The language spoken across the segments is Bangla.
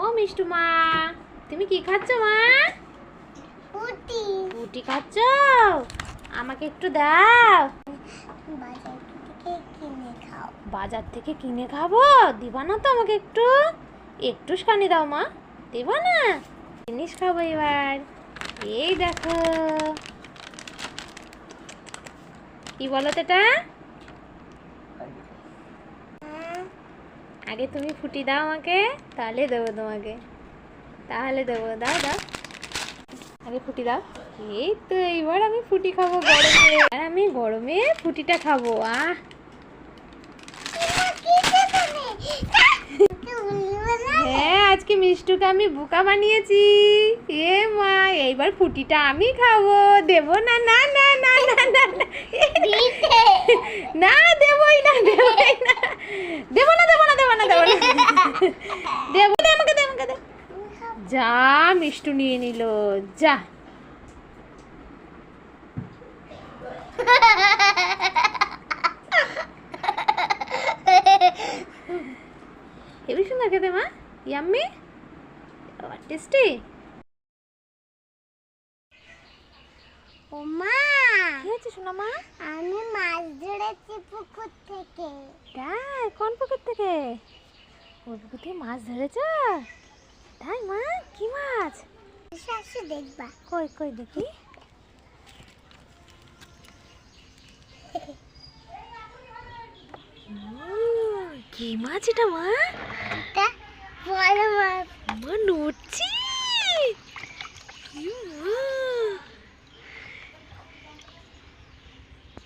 ও মিষ্টু মা তুমি কি খাচ্ছ মা? পুটি। রুটি খাচ্ছ? আমাকে একটু দাও। বাজার থেকে কিনে খাও। বাজার থেকে কিনে খাব? দিবা না তো আমাকে একটু? একটু খানি দাও মা দেবো না? জিনিস খাব এবার। এই দেখো। কি বলো তো এটা? আগে তুমি ফুটি দাও আমাকে তাহলে দেবো তোমাকে। তাহলে দেবো দাও দাও। আগে ফুটি দাও। এই তো এইবার আমি ফুটি খাব গরমে। আর আমি গরমে ফুটিটা খাব আহ। হ্যাঁ আজকে মিষ্টুকে আমি বোকা বানিয়েছি। এ মা এইবার ফুটিটা আমি খাব। দেব না না না না না না না। দেবই না দেবই না। দেব না দেব না দেব না দেব না। দেব না আমাকে দে আমাকে দে। যা মিষ্টু নিয়ে নিল যা। হেবি সুন্দর খেতে মা। ইয়াম্মি টেস্টি ওমা! কি হয়েছে শোনা মা আমি মাছ ধরেছি পুকুর থেকে। তাই? কোন পুকুর থেকে? ওই পুকুর থেকে মাছ ধরেছ? তাই মা? কি মাছ? শাশু দেখবা। কই কই দেখি? কি মাছ এটা মা? এটা বড় মাছ মা নড়ছি।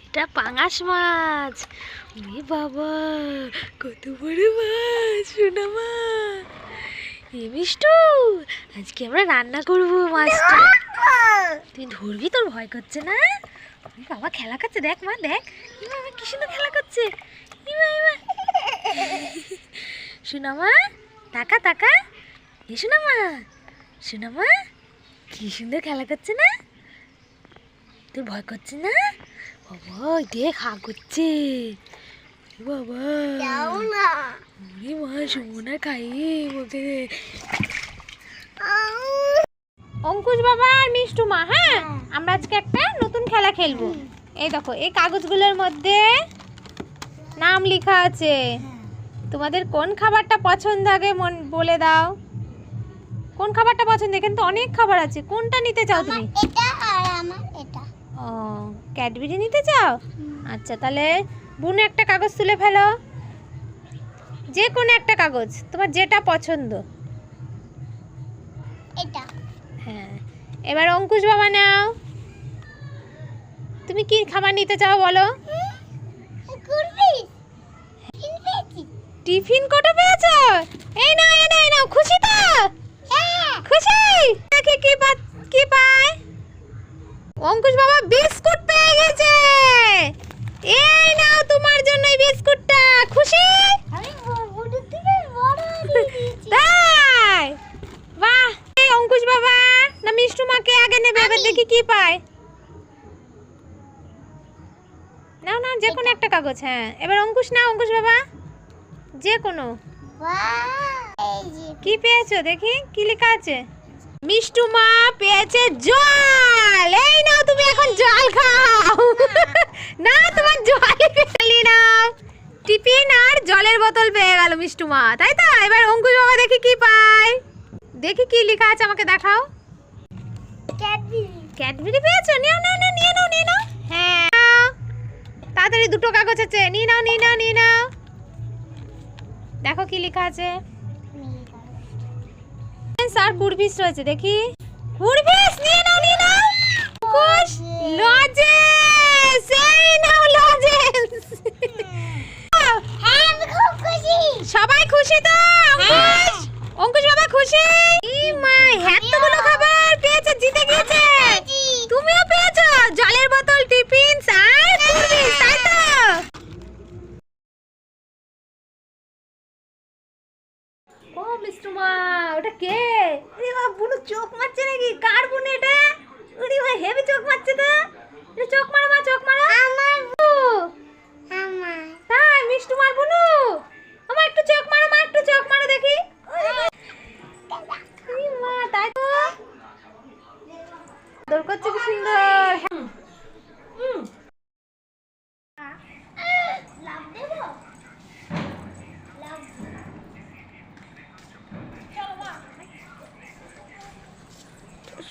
এটা পাঙাশ মাছ। ওরে বাবা, কত বড় মাছ শোনা মা এ মিষ্টু, আজকে আমরা রান্না করব মাছটা। তুই ধরবি, তোর ভয় করছে না? বাবা, খেলা করছে, দেখ মা, দেখ। কি সুন্দর খেলা করছে। শোনা মা তাকা তাকা। এ মা শোনা মা কি সুন্দর খেলা করছে না? তোর ভয় করছে না? বাবা দেখ হা করছে বাবা। ওরে মা সুমনা খাইয়ে বলতে অঙ্কুশ বাবা আর মিষ্টু মা হ্যাঁ? আমরা আজকে একটা নতুন খেলা খেলব। এই দেখো এই কাগজগুলোর মধ্যে নাম লেখা আছে। তোমাদের কোন খাবারটা পছন্দ আগে মন বলে দাও। কোন খাবারটা পছন্দ? এখানে তো অনেক খাবার আছে। কোনটা নিতে চাও তুমি? এটা আর আমার এটা। ও ক্যাডবেরি নিতে চাও? আচ্ছা তাহলে বুনু একটা কাগজ তুলে ফেলো। যে কোনো একটা কাগজ তোমার যেটা পছন্দ। এটা। হ্যাঁ। এবার অঙ্কুশ বাবা নাও। তুমি কি খাবার নিতে চাও বলো? টিফিন কটা পেয়েছ? এই না এই নাও এই নাও খুশি তো? হ্যাঁ খুশি? দেখি কি পা কি পায়? অঙ্কুশ বাবা বিস্কুট পেয়ে গেছে। এই নাও তোমার জন্য এই বিস্কুটটা খুশি? তাই? বাহ! এই অঙ্কুশ বাবা না মিষ্টু মাকে আগে নেবে এবার দেখি কি পায়। নাও না যে কোনো একটা কাগজ হ্যাঁ। এবার অঙ্কুশ না অঙ্কুশ বাবা। যে কোনো। কি পেয়েছ দেখি? কি লেখা আছে? মিষ্টু মা পেয়েছে জল! এই নাও তুমি এখন জল খাও। না তোমার জল পেলি নাও টিফিন আর জলের বোতল পেয়ে গেল মিষ্টু মা তাই তো? এবার অঙ্কুশ বাবা দেখি কি পায়। দেখি কি লেখা আছে আমাকে দেখাও। ক্যাডবেরি পেয়েছ? নাও না নিয়ে নাও নিয়ে নাও। হ্যাঁ। তাড়াতাড়ি দুটো কাগজ আছে নিয়ে নাও নিয়ে নাও নিয়ে নাও। দেখো কি লেখা আছে। আর কুড়বিস রয়েছে দেখি। কুড়বিস নিয়ে নাও নিয়ে নাও কুশ লজেন্স এই নাও লজেন্স হ্যাঁ আমি খুব খুশি সবাই খুশি তো অঙ্কুশ অঙ্কুশ বাবা খুশি ই মা এতগুলো খাবার পেয়েছে জিতে গিয়েছে তুমিও পেয়েছ জলের বোতল টিফিন আর কুড়বিস তাই তো ও মিষ্টুমা ওটা কে? আরে বাবা, বুনু চোখ মারছে নাকি? কার বুনু এটা? আরে ভাই হেভি চোখ মারছে তো। চোখ মারো মা, চোখ মারো। আমার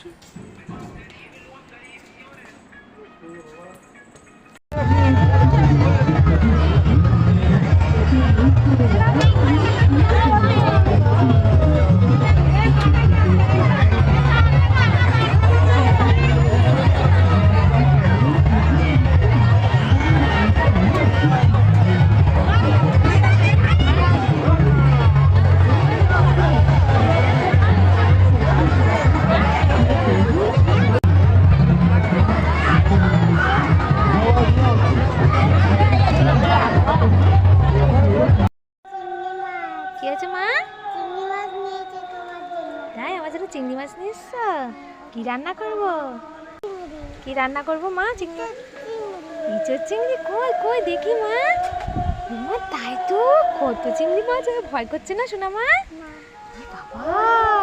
Thank you. কি রান্না করব? কি রান্না করব মা? চিংড়ি? ইঁচড় চিংড়ি? কই কই? দেখি মা। তাই তো। কত চিংড়ি মাছ? ভয় করছে না শোনা মা বাবা!